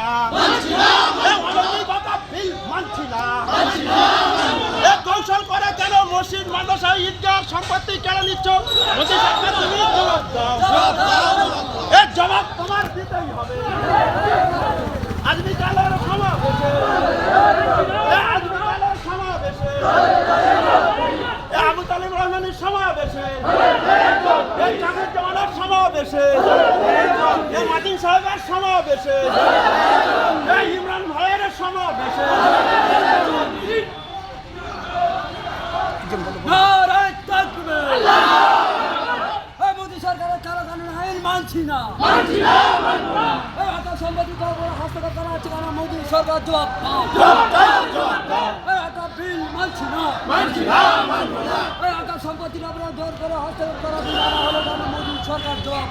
না কৌশল করে কেন মসজিদ মাদ্রাসা ঈদগাহ সম্পত্তি কেড়ে নিচ্ছ? মোদী সরকার তুমি জবাব দাও। এর জবাব তোমার দিতেই হবে। আজমিকালের সমাবেশে। এ আজমিকালের সমাবেশে। আবু তালিব রহমানের সমাবেশে। এই জামানের সমাবেশে। এই মাদিন সাহেবের সমাবেশে এই ইমরান ভাইয়ের সমাবেশে নারায় তাকবীর এই মোদী সরকারের কারা কানুন আইন মানছি না। এই আটা সম্পত্তি তো বড় হস্তক্ষেপ করা হচ্ছে কেন মোদী সরকার জবাব আটা বিল মানছি না। এই আটা সম্পত্তির আপনারা জোর করে হস্তক্ষেপ করা হলো কেন মোদী সরকার জবাব